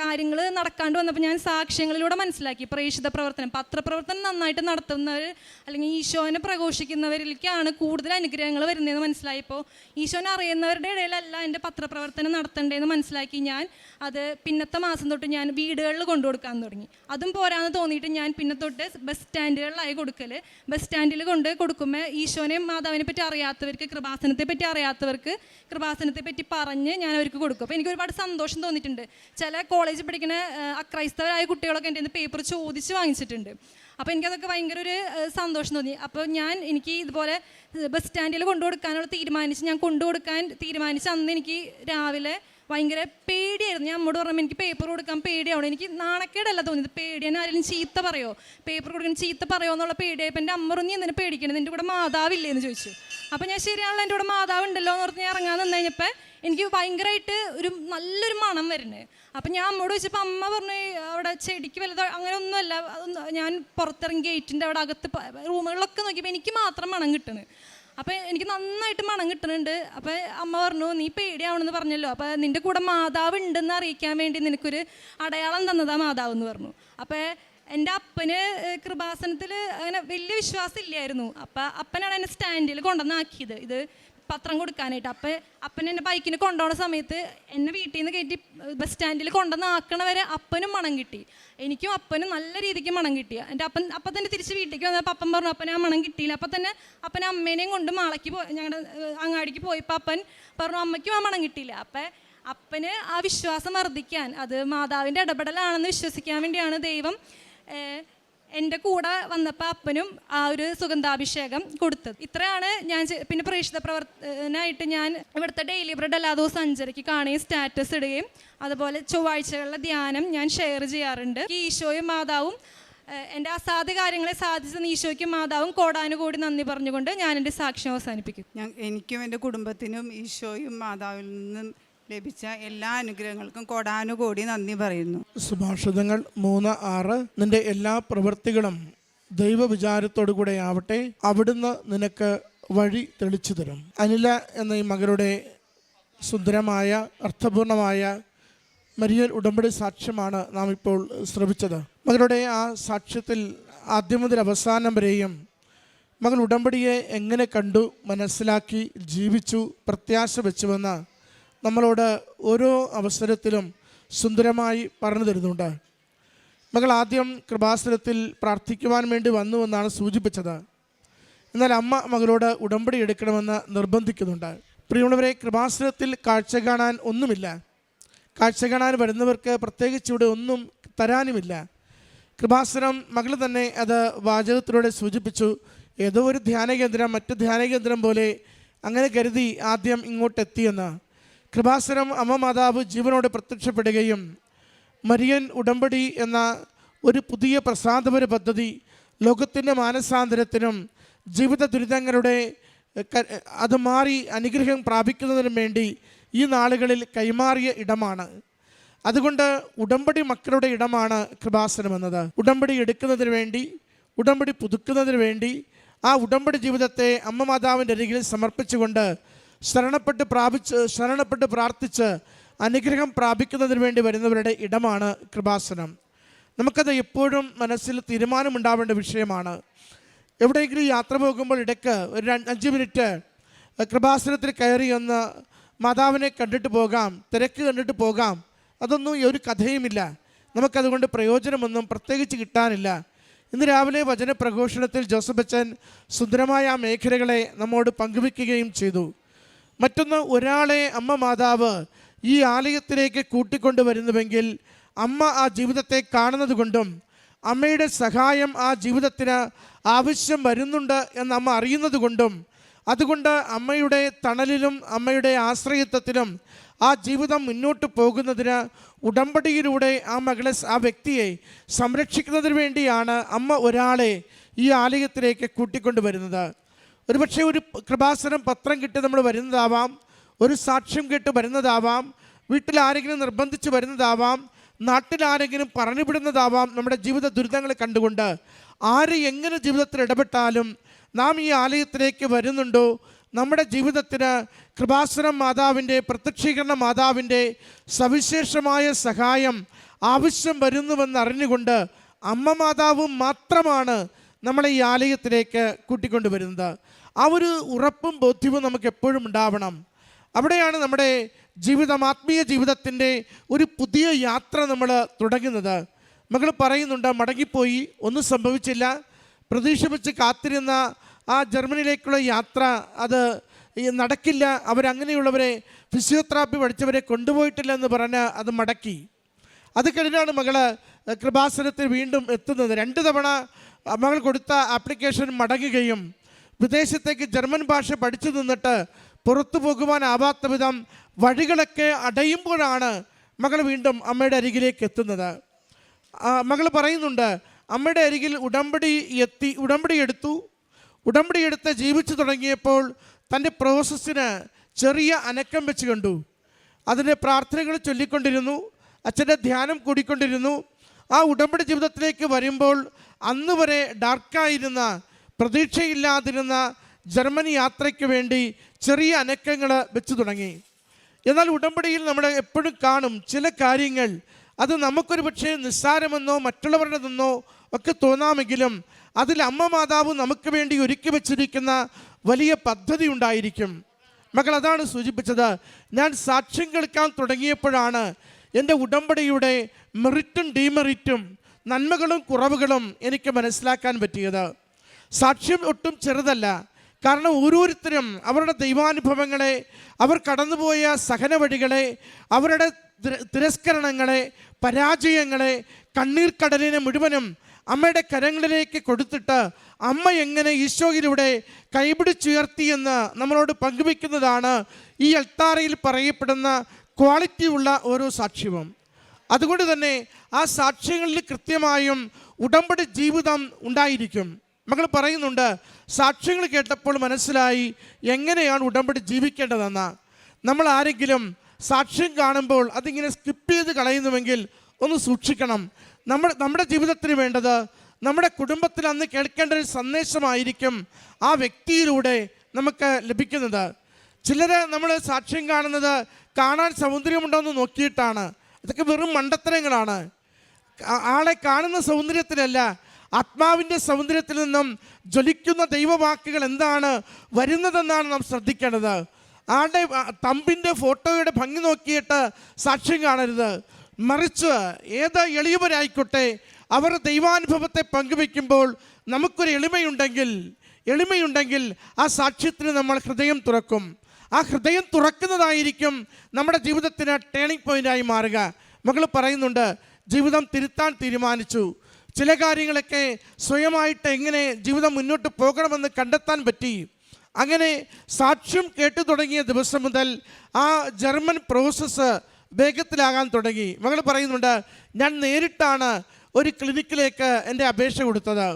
കാര്യങ്ങൾ നടക്കാണ്ട് വന്നപ്പോൾ ഞാൻ സാക്ഷ്യങ്ങളിലൂടെ മനസ്സിലാക്കി. പ്രേക്ഷിത പ്രവർത്തനം പത്രപ്രവർത്തനം നന്നായിട്ട് നടത്തുന്നവർ അല്ലെങ്കിൽ ഈശോനെ പ്രഘോഷിക്കുന്നവരിലേക്കാണ് കൂടുതൽ അനുഗ്രഹങ്ങൾ വരുന്നതെന്ന് മനസ്സിലായപ്പോൾ ഈശോനെ അറിയുന്നവരുടെ ഇടയിലല്ല എന്റെ പത്രപ്രവർത്തനം നടത്തേണ്ടതെന്ന് മനസ്സിലാക്കി ഞാൻ അത് പിന്നത്തെ മാസം തൊട്ട് ഞാൻ വീടുകളിൽ കൊണ്ടു കൊടുക്കാൻ തുടങ്ങി. അതും പോരാന്ന് തോന്നിയിട്ട് ഞാൻ പിന്നെ തൊട്ട് ബസ് സ്റ്റാൻഡുകളിലായി കൊടുക്കൽ ബസ് സ്റ്റാൻഡിൽ കൊണ്ട് കൊടുക്കുമ്പോൾ ഈശോനെയും മാതാവിനെ പറ്റി അറിയാത്തവർക്ക് കൃപാസനത്തെ പറ്റി അറിയാത്തവർക്ക് കൃപാസനത്തെ പറ്റി പറഞ്ഞ് ഞാൻ അവർക്ക് കൊടുക്കും. അപ്പോൾ എനിക്ക് ഒരുപാട് സന്തോഷം തോന്നിയിട്ടുണ്ട്. ചില കോളേജിൽ പഠിക്കുന്ന അക്രൈസ്തവരായ കുട്ടികളൊക്കെ എന്റെ പേപ്പർ ചോദിച്ച് വാങ്ങിച്ചിട്ടുണ്ട്. അപ്പോൾ എനിക്കതൊക്കെ ഭയങ്കര ഒരു സന്തോഷം തോന്നി. അപ്പോൾ ഞാൻ എനിക്ക് ഇതുപോലെ ബസ് സ്റ്റാൻഡിൽ കൊണ്ടു കൊടുക്കാനുള്ള തീരുമാനിച്ച് ഞാൻ കൊണ്ടു കൊടുക്കാൻ തീരുമാനിച്ച് അന്ന് എനിക്ക് രാവിലെ ഭയങ്കര പേടിയായിരുന്നു. ഞാൻ അമ്മോട് പറഞ്ഞു എനിക്ക് പേപ്പർ കൊടുക്കാൻ പേടിയാവണം. എനിക്ക് നാണക്കേടല്ല തോന്നിയത്. പേടിയാണ് ആരെങ്കിലും ചീത്ത പറയോ? പേപ്പർ കൊടുക്കാൻ ചീത്ത പറയോ എന്നുള്ള പേടിയായപ്പോൾ എന്റെ അമ്മ നീ എന്തിനു പേടിക്കണം? നിന്റെ കൂടെ മാതാവില്ലേ? എന്ന് ചോദിച്ചു. അപ്പോൾ ഞാൻ ശരിയാണല്ലോ എന്റെ കൂടെ മാതാവ് ഉണ്ടല്ലോ എന്ന് പറഞ്ഞ് ഞാൻ ഇറങ്ങാൻ നിന്ന് കഴിഞ്ഞപ്പോൾ എനിക്ക് ഭയങ്കരമായിട്ട് ഒരു നല്ലൊരു മണം വരുന്നത് അപ്പം ഞാൻ അമ്മോട് ചോദിച്ചപ്പോൾ അമ്മ പറഞ്ഞു അവിടെ ചെടിക്ക് വലുത് അങ്ങനെ ഒന്നുമല്ല. ഞാൻ പുറത്തിറങ്ങി ഗേറ്റിന്റെ അവിടെ അകത്ത് റൂമുകളിലൊക്കെ നോക്കിയപ്പോൾ എനിക്ക് മാത്രം മണം കിട്ടുന്നത് അപ്പോൾ എനിക്ക് നന്നായിട്ട് മണം കിട്ടുന്നുണ്ട്. അപ്പോൾ അമ്മ പറഞ്ഞു നീ പേടിയാവണമെന്ന് പറഞ്ഞല്ലോ. അപ്പോൾ നിന്റെ കൂടെ മാതാവ് ഉണ്ടെന്ന് അറിയിക്കാൻ വേണ്ടി നിനക്കൊരു അടയാളം തന്നതാ മാതാവ് എന്ന് പറഞ്ഞു. അപ്പോൾ എന്റെ അപ്പന് കൃപാസനത്തിൽ അങ്ങനെ വലിയ വിശ്വാസം ഇല്ലായിരുന്നു. അപ്പം അപ്പനാണ് എന്നെ സ്റ്റാൻഡിൽ കൊണ്ടുവന്നാക്കിയത് ഇത് പത്രം കൊടുക്കാനായിട്ട്. അപ്പം അപ്പൻ എന്നെ ബൈക്കിന് കൊണ്ടുപോകുന്ന സമയത്ത് എന്നെ വീട്ടിൽ നിന്ന് കയറ്റി ബസ് സ്റ്റാൻഡിൽ കൊണ്ടുവന്ന് ആക്കണവരെ അപ്പനും മണം കിട്ടി. എനിക്കും അപ്പനും നല്ല രീതിക്ക് മണം കിട്ടി. എന്റെ അപ്പൻ അപ്പം തന്നെ തിരിച്ച് വീട്ടിലേക്ക് വന്നപ്പോൾ അപ്പൻ പറഞ്ഞു അപ്പനെ ആ മണം കിട്ടിയില്ല. അപ്പം തന്നെ അപ്പൻ അമ്മേനെയും കൊണ്ട് മാളയ്ക്ക് പോയി ഞങ്ങളുടെ അങ്ങാടിക്ക് പോയപ്പോൾ അപ്പൻ പറഞ്ഞു അമ്മയ്ക്കും ആ മണം കിട്ടിയില്ല. അപ്പം അപ്പന് ആ വിശ്വാസം വർദ്ധിക്കാൻ അത് മാതാവിന്റെ ഇടപെടലാണെന്ന് വിശ്വസിക്കാൻ വേണ്ടിയാണ് ദൈവം എന്റെ കൂടെ വന്നപ്പോൾ അപ്പനും ആ ഒരു സുഗന്ധാഭിഷേകം കൊടുത്തത് ഇത്രയാണ് ഞാൻ പിന്നെ പ്രേക്ഷിത പ്രവർത്തനായിട്ട് ഞാൻ ഇവിടുത്തെ ഡെയിലി ബ്രെഡ് എല്ലാ ദിവസവും അഞ്ചരയ്ക്ക് കാണുകയും സ്റ്റാറ്റസ് ഇടുകയും അതുപോലെ ചൊവ്വാഴ്ചകളിലെ ധ്യാനം ഞാൻ ഷെയർ ചെയ്യാറുണ്ട്. ഈശോയും മാതാവും എന്റെ അസാധ്യ കാര്യങ്ങളെ സാധിച്ച ഈശോയ്ക്കും മാതാവും കോടാനുകൂടി നന്ദി പറഞ്ഞുകൊണ്ട് ഞാൻ എന്റെ സാക്ഷ്യം അവസാനിപ്പിക്കും. ഞാൻ എനിക്കും എന്റെ കുടുംബത്തിനും ഈശോയും മാതാവിൽ നിന്നും ലഭിച്ച എല്ലാ അനുഗ്രഹങ്ങൾക്കും കോടാനുകോടി നന്ദി പറയുന്നു. സുഭാഷിതങ്ങൾ മൂന്ന് ആറ്. നിന്റെ എല്ലാ പ്രവൃത്തികളും ദൈവവിചാരത്തോടു കൂടെ ആവട്ടെ. അവിടുന്ന് നിനക്ക് വഴി തെളിച്ചു തരും. അനില എന്ന ഈ മകളുടെ സുന്ദരമായ അർത്ഥപൂർണമായ മരിയൽ ഉടമ്പടി സാക്ഷ്യമാണ് നാം ഇപ്പോൾ ശ്രവിച്ചത്. മകളുടെ ആ സാക്ഷ്യത്തിൽ ആദ്യം മുതൽ അവസാനം വരെയും മകൾ ഉടമ്പടിയെ എങ്ങനെ കണ്ടു മനസ്സിലാക്കി ജീവിച്ചു പ്രത്യാശ വെച്ചുവെന്ന് നമ്മളോട് ഓരോ അവസരത്തിലും സുന്ദരമായി പറഞ്ഞു തരുന്നുണ്ട്. മകൾ ആദ്യം കൃപാസനത്തിൽ പ്രാർത്ഥിക്കുവാൻ വേണ്ടി വന്നു എന്നാണ് സൂചിപ്പിച്ചത്. എന്നാൽ അമ്മ മകളോട് ഉടമ്പടി എടുക്കണമെന്ന് നിർബന്ധിക്കുന്നുണ്ട്. പ്രിയമുള്ളവരെ കൃപാസനത്തിൽ കാഴ്ച കാണാൻ ഒന്നുമില്ല. കാഴ്ച കാണാൻ വരുന്നവർക്ക് പ്രത്യേകിച്ച് ഇവിടെ ഒന്നും തരാനുമില്ല. കൃപാസനം മകൾ തന്നെ അത് വാചകത്തിലൂടെ സൂചിപ്പിച്ചു. ഏതോ ഒരു ധ്യാന കേന്ദ്രം മറ്റ് ധ്യാന കേന്ദ്രം പോലെ അങ്ങനെ കരുതി ആദ്യം ഇങ്ങോട്ട് എത്തിയെന്ന് കൃപാസനം അമ്മ മാതാവ് ജീവനോട് പ്രത്യക്ഷപ്പെടുകയും മരിയൻ ഉടമ്പടി എന്ന ഒരു പുതിയ പ്രസാദപര പദ്ധതി ലോകത്തിന്റെ മാനസാന്തരത്തിനും ജീവിത ദുരിതങ്ങളുടെ അത് മാറി അനുഗ്രഹം പ്രാപിക്കുന്നതിനും വേണ്ടി ഈ നാളുകളിൽ കൈമാറിയ ഇടമാണ്. അതുകൊണ്ട് ഉടമ്പടി മക്കളുടെ ഇടമാണ് കൃപാസനം എന്നത്. ഉടമ്പടി എടുക്കുന്നതിന് വേണ്ടി ഉടമ്പടി പുതുക്കുന്നതിന് വേണ്ടി ആ ഉടമ്പടി ജീവിതത്തെ അമ്മ മാതാവിന്റെ അരികിൽ സമർപ്പിച്ചുകൊണ്ട് ശരണപ്പെട്ട് പ്രാപിച്ച് ശരണപ്പെട്ട് പ്രാർത്ഥിച്ച് അനുഗ്രഹം പ്രാപിക്കുന്നതിന് വേണ്ടി വരുന്നവരുടെ ഇടമാണ് കൃപാസനം. നമുക്കത് എപ്പോഴും മനസ്സിൽ തീരുമാനമുണ്ടാവേണ്ട വിഷയമാണ്. എവിടെയെങ്കിലും യാത്ര പോകുമ്പോൾ ഇടയ്ക്ക് ഒരു അഞ്ച് മിനിറ്റ് കൃപാസനത്തിൽ കയറി ഒന്ന് മാതാവിനെ കണ്ടിട്ട് പോകാം തിരക്ക് കണ്ടിട്ട് പോകാം. അതൊന്നും ഒരു കഥയുമില്ല. നമുക്കതുകൊണ്ട് പ്രയോജനമൊന്നും പ്രത്യേകിച്ച് കിട്ടാനില്ല. ഇന്ന് രാവിലെ വചന പ്രഘോഷണത്തിൽ ജോസഫ് അച്ഛൻ സുന്ദരമായ ആ മേഖലകളെ നമ്മോട് പങ്കുവെക്കുകയും ചെയ്തു. മറ്റൊന്ന് ഒരാളെ അമ്മ മാതാവ് ഈ ആലയത്തിലേക്ക് കൂട്ടിക്കൊണ്ടുവരുന്നുവെങ്കിൽ അമ്മ ആ ജീവിതത്തെ കാണുന്നത് കൊണ്ടും അമ്മയുടെ സഹായം ആ ജീവിതത്തിന് ആവശ്യം വരുന്നുണ്ട് എന്ന് അമ്മ അറിയുന്നത് കൊണ്ടും അതുകൊണ്ട് അമ്മയുടെ തണലിലും അമ്മയുടെ ആശ്രയത്വത്തിലും ആ ജീവിതം മുന്നോട്ട് പോകുന്നതിന് ഉടമ്പടിയിലൂടെ ആ മകളെ ആ വ്യക്തിയെ സംരക്ഷിക്കുന്നതിന് വേണ്ടിയാണ് അമ്മ ഒരാളെ ഈ ആലയത്തിലേക്ക് കൂട്ടിക്കൊണ്ടുവരുന്നത്. ഒരുപക്ഷെ ഒരു കൃപാസനം പത്രം കിട്ടി നമ്മൾ വരുന്നതാവാം ഒരു സാക്ഷ്യം കേട്ട് വരുന്നതാവാം വീട്ടിൽ ആരെങ്കിലും നിർബന്ധിച്ച് വരുന്നതാവാം നാട്ടിൽ ആരെങ്കിലും പറഞ്ഞുവിടുന്നതാവാം നമ്മുടെ ജീവിത ദുരിതങ്ങൾ കണ്ടുകൊണ്ട് ആര് എങ്ങനെ ജീവിതത്തിൽ ഇടപെട്ടാലും നാം ഈ ആലയത്തിലേക്ക് വരുന്നുണ്ടോ? നമ്മുടെ ജീവിതത്തിന് കൃപാസനം മാതാവിന്റെ പ്രത്യക്ഷീകരണ മാതാവിന്റെ സവിശേഷമായ സഹായം ആവശ്യം വരുന്നുവെന്ന് അറിഞ്ഞുകൊണ്ട് അമ്മ മാതാവും മാത്രമാണ് നമ്മളെ ഈ ആലയത്തിലേക്ക് കൂട്ടിക്കൊണ്ടുവരുന്നത്. ആ ഒരു ഉറപ്പും ബോധ്യവും നമുക്ക് എപ്പോഴും ഉണ്ടാവണം. അവിടെയാണ് നമ്മുടെ ജീവിതം ആത്മീയ ജീവിതത്തിന്റെ ഒരു പുതിയ യാത്ര നമ്മൾ തുടങ്ങുന്നത്. മകൾ പറയുന്നുണ്ട് മടങ്ങിപ്പോയി ഒന്നും സംഭവിച്ചില്ല. പ്രതീക്ഷ വെച്ച് കാത്തിരുന്ന ആ ജർമ്മനിയിലേക്കുള്ള യാത്ര അത് നടക്കില്ല. അവരങ്ങനെയുള്ളവരെ ഫിസിയോതെറാപ്പി പഠിച്ചവരെ കൊണ്ടുപോയിട്ടില്ല എന്ന് പറഞ്ഞ് അത് മടക്കി. അത് കഴിഞ്ഞാണ് മകൾ കൃപാസനത്തിൽ വീണ്ടും എത്തുന്നത്. രണ്ട് തവണ മകൾ കൊടുത്ത ആപ്ലിക്കേഷൻ മടങ്ങുകയും വിദേശത്തേക്ക് ജർമ്മൻ ഭാഷ പഠിച്ചു നിന്നിട്ട് പുറത്തു പോകുവാനാവാത്ത വിധം വഴികളൊക്കെ അടയുമ്പോഴാണ് മകൾ വീണ്ടും അമ്മയുടെ അരികിലേക്ക് എത്തുന്നത്. മകൾ പറയുന്നുണ്ട് അമ്മയുടെ അരികിൽ ഉടമ്പടി എത്തി ഉടമ്പടി എടുത്തു. ഉടമ്പടി എടുത്ത് ജീവിച്ചു തുടങ്ങിയപ്പോൾ തന്റെ പ്രോസസ്സിന് ചെറിയ അനക്കം വെച്ച് കണ്ടു. അതിന്റെ പ്രാർത്ഥനകൾ ചൊല്ലിക്കൊണ്ടിരുന്നു അച്ഛന്റെ ധ്യാനം കൂടിക്കൊണ്ടിരുന്നു. ആ ഉടമ്പടി ജീവിതത്തിലേക്ക് വരുമ്പോൾ അന്ന് വരെ ഡാർക്കായിരുന്ന പ്രതീക്ഷയില്ലാതിരുന്ന ജർമ്മനി യാത്രയ്ക്ക് വേണ്ടി ചെറിയ അനക്കങ്ങൾ വെച്ചു തുടങ്ങി. എന്നാൽ ഉടമ്പടിയിൽ നമ്മൾ എപ്പോഴും കാണും. ചില കാര്യങ്ങൾ അത് നമുക്കൊരു പക്ഷേ നിസ്സാരമെന്നോ മറ്റുള്ളവരുടേതെന്നോ ഒക്കെ തോന്നാമെങ്കിലും അതിൽ അമ്മ മാതാവ് നമുക്ക് വേണ്ടി ഒരുക്കി വെച്ചിരിക്കുന്ന വലിയ പദ്ധതി ഉണ്ടായിരിക്കും. മകൾ അതാണ് സൂചിപ്പിച്ചത്. ഞാൻ സാക്ഷ്യം കേൾക്കാൻ തുടങ്ങിയപ്പോഴാണ് എന്റെ ഉടമ്പടിയുടെ മെറിറ്റും ഡീമെറിറ്റും നന്മകളും കുറവുകളും എനിക്ക് മനസ്സിലാക്കാൻ പറ്റിയത്. സാക്ഷ്യം ഒട്ടും ചെറുതല്ല. കാരണം ഓരോരുത്തരും അവരുടെ ദൈവാനുഭവങ്ങളെ അവർ കടന്നുപോയ സഹന വഴികളെ അവരുടെ തിരസ്കരണങ്ങളെ പരാജയങ്ങളെ കണ്ണീർക്കടലിനെ മുഴുവനും അമ്മയുടെ കരങ്ങളിലേക്ക് കൊടുത്തിട്ട് അമ്മ എങ്ങനെ ഈശോയിലൂടെ കൈപിടിച്ചുയർത്തിയെന്ന് നമ്മളോട് പങ്കുവെക്കുന്നതാണ് ഈ അൾത്താറയിൽ പറയപ്പെടുന്ന ക്വാളിറ്റിയുള്ള ഓരോ സാക്ഷ്യവും. അതുകൊണ്ട് തന്നെ ആ സാക്ഷ്യങ്ങളിൽ കൃത്യമായും ഉടമ്പടി ജീവിതം ഉണ്ടായിരിക്കും. മകൾ പറയുന്നുണ്ട് സാക്ഷ്യങ്ങൾ കേട്ടപ്പോൾ മനസ്സിലായി എങ്ങനെയാണ് ഉടമ്പടി ജീവിക്കേണ്ടതെന്ന്. നമ്മൾ ആരെങ്കിലും സാക്ഷ്യം കാണുമ്പോൾ അതിങ്ങനെ സ്കിപ്പ് ചെയ്ത് കളയുന്നുവെങ്കിൽ ഒന്ന് സൂക്ഷിക്കണം. നമ്മൾ നമ്മുടെ ജീവിതത്തിന് വേണ്ടത് നമ്മുടെ കുടുംബത്തിൽ അന്ന് കേൾക്കേണ്ട ഒരു സന്ദേശമായിരിക്കും ആ വ്യക്തിയിലൂടെ നമുക്ക് ലഭിക്കുന്നത്. ചിലരെ നമ്മൾ സാക്ഷ്യം കാണുന്നത് കാണാൻ സൗന്ദര്യമുണ്ടോ എന്ന് നോക്കിയിട്ടാണ്. ഇതൊക്കെ വെറും മണ്ടത്തരങ്ങളാണ്. ആളെ കാണുന്ന സൗന്ദര്യത്തിലല്ല ആത്മാവിന്റെ സൗന്ദര്യത്തിൽ നിന്നും ജ്വലിക്കുന്ന ദൈവവാക്കുകൾ എന്താണ്? വരുന്നതെന്നാണ് നാം ശ്രദ്ധിക്കേണ്ടത്. ആളുടെ തമ്പിന്റെ ഫോട്ടോയുടെ ഭംഗി നോക്കിയിട്ട് സാക്ഷ്യം കാണരുത്. മറിച്ച് ഏത് എളിയവരായിക്കോട്ടെ അവർ ദൈവാനുഭവത്തെ പങ്കുവെക്കുമ്പോൾ നമുക്കൊരു എളിമയുണ്ടെങ്കിൽ എളിമയുണ്ടെങ്കിൽ ആ സാക്ഷ്യത്തിന് നമ്മൾ ഹൃദയം തുറക്കും. ആ ഹൃദയം തുറക്കുന്നതായിരിക്കും നമ്മുടെ ജീവിതത്തിന് ടേണിംഗ് പോയിന്റായി മാറുക. മകൾ പറയുന്നുണ്ട് ജീവിതം തിരുത്താൻ തീരുമാനിച്ചു. ചില കാര്യങ്ങളൊക്കെ സ്വയമായിട്ട് എങ്ങനെ ജീവിതം മുന്നോട്ട് പോകണമെന്ന് കണ്ടെത്താൻ പറ്റി. അങ്ങനെ സാക്ഷ്യം കേട്ടു തുടങ്ങിയ ദിവസം മുതൽ ആ ജർമ്മൻ പ്രോസസ്സ് വേഗത്തിലാകാൻ തുടങ്ങി. മകൾ പറയുന്നുണ്ട് ഞാൻ നേരിട്ടാണ് ഒരു ക്ലിനിക്കിലേക്ക് എന്റെ അപേക്ഷ കൊടുത്തത്.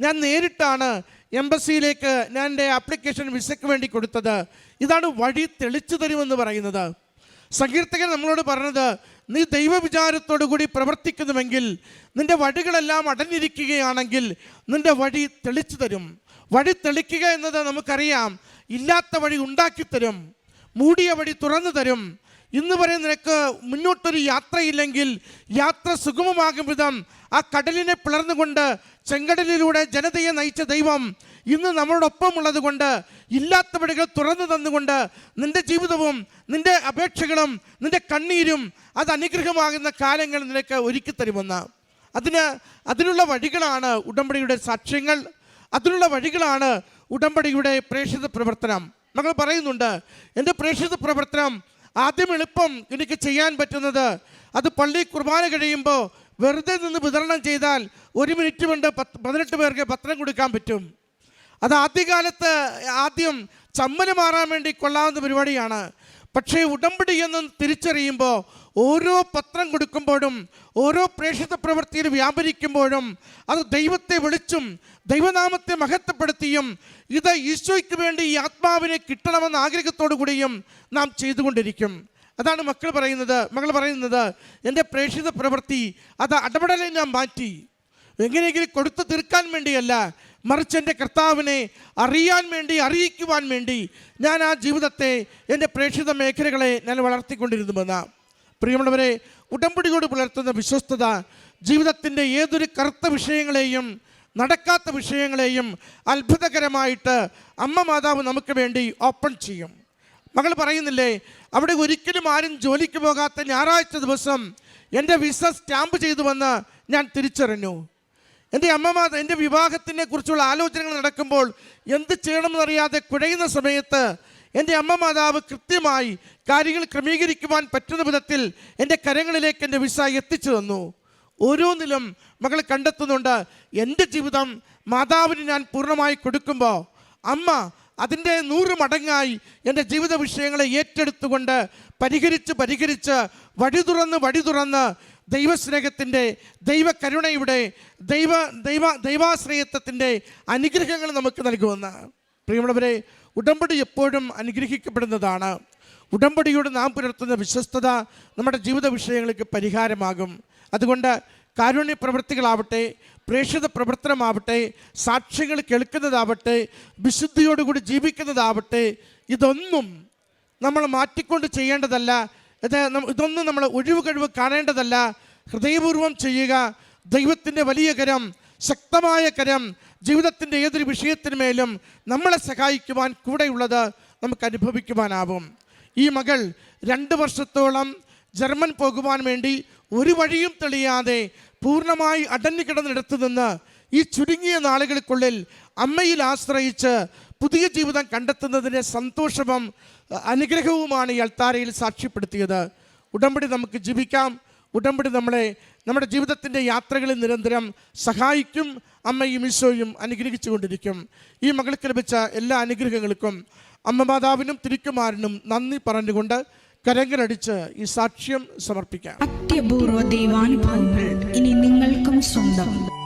ഞാൻ നേരിട്ടാണ് എംബസിയിലേക്ക് ഞാൻ എന്റെ ആപ്ലിക്കേഷൻ വിസയ്ക്ക് വേണ്ടി കൊടുത്തത്. ഇതാണ് വഴി തെളിച്ചു തരുമെന്ന് പറയുന്നത്. സങ്കീർത്തകൻ നമ്മളോട് പറഞ്ഞത് നീ ദൈവവിചാരത്തോടു കൂടി പ്രവർത്തിക്കുന്നുവെങ്കിൽ നിന്റെ വഴികളെല്ലാം അടഞ്ഞിരിക്കുകയാണെങ്കിൽ നിന്റെ വഴി തെളിച്ചു തരും. വഴി തെളിക്കുക എന്നത് നമുക്കറിയാം. ഇല്ലാത്ത വഴി ഉണ്ടാക്കിത്തരും. മൂടിയ വഴി തുറന്നു തരും. ഇന്ന് വരെ നിനക്ക് മുന്നോട്ടൊരു യാത്രയില്ലെങ്കിൽ യാത്ര സുഗമമാകും വിധം ആ കടലിനെ പിളർന്നുകൊണ്ട് ചെങ്കടലിലൂടെ ജനതയെ നയിച്ച ദൈവം ഇന്ന് നമ്മളോടൊപ്പം ഉള്ളത് കൊണ്ട് ഇല്ലാത്ത വഴികൾ തുറന്നു തന്നുകൊണ്ട് നിന്റെ ജീവിതവും നിന്റെ അപേക്ഷകളും നിന്റെ കണ്ണീരും അത് അനുഗ്രഹമാകുന്ന കാലങ്ങൾ നിനക്ക് ഒരുക്കി തരുമെന്ന്. അതിന് അതിനുള്ള വഴികളാണ് ഉടമ്പടിയുടെ സാക്ഷ്യങ്ങൾ. അതിനുള്ള വഴികളാണ് ഉടമ്പടിയുടെ പ്രേക്ഷിത പ്രവർത്തനം. നമ്മൾ പറയുന്നുണ്ട് എന്റെ പ്രേക്ഷിത പ്രവർത്തനം ആദ്യം എളുപ്പം എനിക്ക് ചെയ്യാൻ പറ്റുന്നത് അത് പള്ളി കുർബാന കഴിയുമ്പോൾ വെറുതെ നിന്ന് വിതരണം ചെയ്താൽ ഒരു മിനിറ്റ് കൊണ്ട് പത്ത് പതിനെട്ട് പേർക്ക് പത്രം കൊടുക്കാൻ പറ്റും. അത് ആദ്യകാലത്ത് ആദ്യം ചമ്മന് മാറാൻ വേണ്ടി കൊള്ളാവുന്ന പരിപാടിയാണ്. പക്ഷേ ഉടമ്പടി എന്ന് തിരിച്ചറിയുമ്പോൾ ഓരോ പത്രം കൊടുക്കുമ്പോഴും ഓരോ പ്രേക്ഷിത പ്രവൃത്തിയിൽ വ്യാപരിക്കുമ്പോഴും അത് ദൈവത്തെ വിളിച്ചും ദൈവനാമത്തെ മഹത്വപ്പെടുത്തിയും ഇത് ഈശോയ്ക്ക് വേണ്ടി ഈ ആത്മാവിനെ കിട്ടണമെന്ന ആഗ്രഹത്തോടു കൂടിയും നാം ചെയ്തുകൊണ്ടിരിക്കും. അതാണ് മക്കൾ പറയുന്നത്. മകൾ പറയുന്നത് എന്റെ പ്രേക്ഷിത പ്രവൃത്തി അത് അടപടലെ ഞാൻ മാറ്റി. എങ്ങനെയെങ്കിലും കൊടുത്തു തീർക്കാൻ വേണ്ടിയല്ല മറിച്ച് എന്റെ കർത്താവിനെ അറിയാൻ വേണ്ടി അറിയിക്കുവാൻ വേണ്ടി ഞാൻ ആ ജീവിതത്തെ എന്റെ പ്രേക്ഷിത മേഖലകളെ ഞാൻ വളർത്തിക്കൊണ്ടിരുന്നുവെന്ന്. പ്രിയമുള്ളവരെ ഉടമ്പടിയോട് പുലർത്തുന്ന വിശ്വസ്തത ജീവിതത്തിന്റെ ഏതൊരു കറുത്ത വിഷയങ്ങളെയും നടക്കാത്ത വിഷയങ്ങളെയും അത്ഭുതകരമായിട്ട് അമ്മ മാതാവ് നമുക്ക് വേണ്ടി ഓപ്പൺ ചെയ്യും. മകൾ പറയുന്നില്ലേ അവിടെ ഒരിക്കലും ആരും ജോലിക്ക് പോകാത്ത ഞായറാഴ്ച ദിവസം എന്റെ വിസ സ്റ്റാമ്പ് ചെയ്തു വന്ന് ഞാൻ തിരിച്ചറിഞ്ഞു. എന്റെ അമ്മമാർ എന്റെ വിവാഹത്തിനെ കുറിച്ചുള്ള ആലോചനകൾ നടക്കുമ്പോൾ എന്ത് ചെയ്യണമെന്നറിയാതെ കുഴയുന്ന സമയത്ത് എന്റെ അമ്മ മാതാവ് കൃത്യമായി കാര്യങ്ങൾ ക്രമീകരിക്കുവാൻ പറ്റുന്ന വിധത്തിൽ എന്റെ കരങ്ങളിലേക്ക് എന്റെ വിസ എത്തിച്ചു തന്നു. ഓരോന്നിലും മകൾ കണ്ടെത്തുന്നുണ്ട് എന്റെ ജീവിതം മാതാവിന് ഞാൻ പൂർണമായി കൊടുക്കുമ്പോൾ അമ്മ അതിന്റെ നൂറ് മടങ്ങായി എന്റെ ജീവിത വിഷയങ്ങളെ ഏറ്റെടുത്തുകൊണ്ട് പരിഹരിച്ച് പരിഹരിച്ച് വഴി തുറന്ന് വഴി തുറന്ന് ദൈവസ്നേഹത്തിന്റെ ദൈവകരുണയുടെ ദൈവ ദൈവ ദൈവാശ്രയത്വത്തിന്റെ അനുഗ്രഹങ്ങൾ നമുക്ക് നൽകുമെന്ന്. പ്രിയമുള്ളവരെ ഉടമ്പടി എപ്പോഴും അനുഗ്രഹിക്കപ്പെടുന്നതാണ്. ഉടമ്പടിയോട് നാം പുലർത്തുന്ന വിശ്വസ്തത നമ്മുടെ ജീവിത വിഷയങ്ങൾക്ക് പരിഹാരമാകും. അതുകൊണ്ട് കാരുണ്യ പ്രവൃത്തികളാവട്ടെ പ്രേക്ഷിത പ്രവർത്തനമാവട്ടെ സാക്ഷ്യങ്ങൾ കേൾക്കുന്നതാവട്ടെ വിശുദ്ധിയോടുകൂടി ജീവിക്കുന്നതാവട്ടെ ഇതൊന്നും നമ്മൾ മാറ്റിക്കൊണ്ട് ചെയ്യേണ്ടതല്ല ഇതൊന്നും നമ്മൾ ഒഴിവ് കഴിവ് കാണേണ്ടതല്ല. ഹൃദയപൂർവം ചെയ്യുക. ദൈവത്തിന്റെ വലിയ കരം ശക്തമായ കരം ജീവിതത്തിന്റെ ഏതൊരു വിഷയത്തിനുമേലും നമ്മളെ സഹായിക്കുവാൻ കൂടെയുള്ളത് നമുക്ക് അനുഭവിക്കുവാനാവും. ഈ മകൾ രണ്ട് വർഷത്തോളം ജർമ്മൻ പോകുവാൻ വേണ്ടി ഒരു വഴിയും തെളിയാതെ പൂർണമായി അടഞ്ഞു കിടന്നിടത്തു നിന്ന് ഈ ചുരുങ്ങിയ നാളുകൾക്കുള്ളിൽ അമ്മയിൽ ആശ്രയിച്ച് പുതിയ ജീവിതം കണ്ടെത്തുന്നതിന്റെ സന്തോഷവും അനുഗ്രഹവുമാണ് ഈ അൾത്താരയിൽ സാക്ഷ്യപ്പെടുത്തിയത്. ഉടമ്പടി നമുക്ക് ജീവിക്കാം. ഉടമ്പടി നമ്മളെ നമ്മുടെ ജീവിതത്തിന്റെ യാത്രകളിൽ നിരന്തരം സഹായിക്കും. അമ്മയും ഈശോയും അനുഗ്രഹിച്ചു കൊണ്ടിരിക്കും ഈ മകൾക്ക് ലഭിച്ച എല്ലാ അനുഗ്രഹങ്ങൾക്കും അമ്മ മാതാവിനും തിരുക്കുമാരനും നന്ദി പറഞ്ഞുകൊണ്ട് കരങ്ങളടിച്ച് ഈ സാക്ഷ്യം സമർപ്പിക്കാം. അത്യപൂർവ ദൈവാനുഭവങ്ങൾ ഇനി നിങ്ങൾക്കും സ്വന്തം.